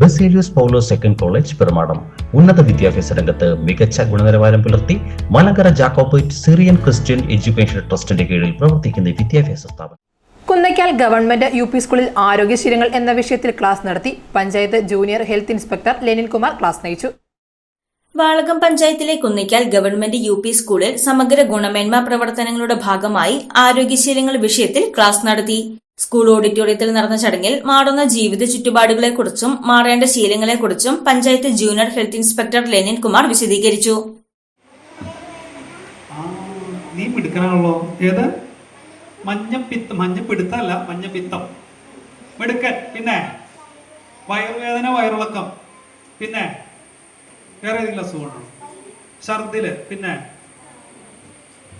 Baselius Paulo second college Perumadam ഉന്നത വിദ്യാഭ്യാസ രംഗത്ത് മികച്ച ഗുണനിലവാരം പുലർത്തി Malankara Jacobite Syrian Christian education ട്രസ്റ്റിന്റെ കീഴിൽ പ്രവർത്തിക്കുന്ന വിദ്യാഭ്യാസ സ്ഥാപനം. കുന്നയ്ക്കാൽ ഗവൺമെന്റ് യു പി സ്കൂളിൽ ആരോഗ്യശീലങ്ങൾ എന്ന വിഷയത്തിൽ ക്ലാസ് നടത്തി panchayat junior health inspector Lenin Kumar class നയിച്ചു. വാളകം പഞ്ചായത്തിലെ കുന്നിക്കാൽ ഗവൺമെന്റ് യു പി സ്കൂളിൽ സമഗ്ര ഗുണമേന്മ പ്രവർത്തനങ്ങളുടെ ഭാഗമായി ആരോഗ്യശീലങ്ങൾ വിഷയത്തിൽ ക്ലാസ് നടത്തി. സ്കൂൾ ഓഡിറ്റോറിയത്തിൽ നടന്ന ചടങ്ങിൽ മാറുന്ന ജീവിത ചുറ്റുപാടുകളെക്കുറിച്ചും മാറേണ്ട ശീലങ്ങളെക്കുറിച്ചും panchayat junior health inspector Lenin Kumar വിശദീകരിച്ചു. പിന്നെ? വയറുവേദന വയറിളക്കം. പിന്നെ? വേറെ ഏതെങ്കിലും അസുഖമുണ്ടോ ഛർദിൽ പിന്നെ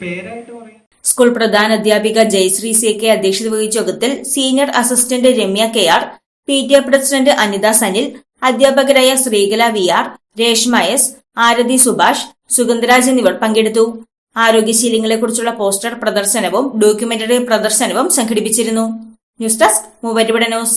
പേരായിട്ട് പറയാം സ്കൂൾ പ്രധാന അധ്യാപിക ജയശ്രീ സി കെ അധ്യക്ഷത വഹിച്ച യോഗത്തിൽ senior assistant Ramya K R P T A president Anitha Sanil അധ്യാപകരായ Sreekala V R Reshma S Arathi Subhash Sugandharaj എന്നിവർ പങ്കെടുത്തു. ആരോഗ്യശീലങ്ങളെക്കുറിച്ചുള്ള പോസ്റ്റർ പ്രദർശനവും ഡോക്യുമെന്ററി പ്രദർശനവും സംഘടിപ്പിച്ചിരുന്നു. News desk Muvattupuzha news.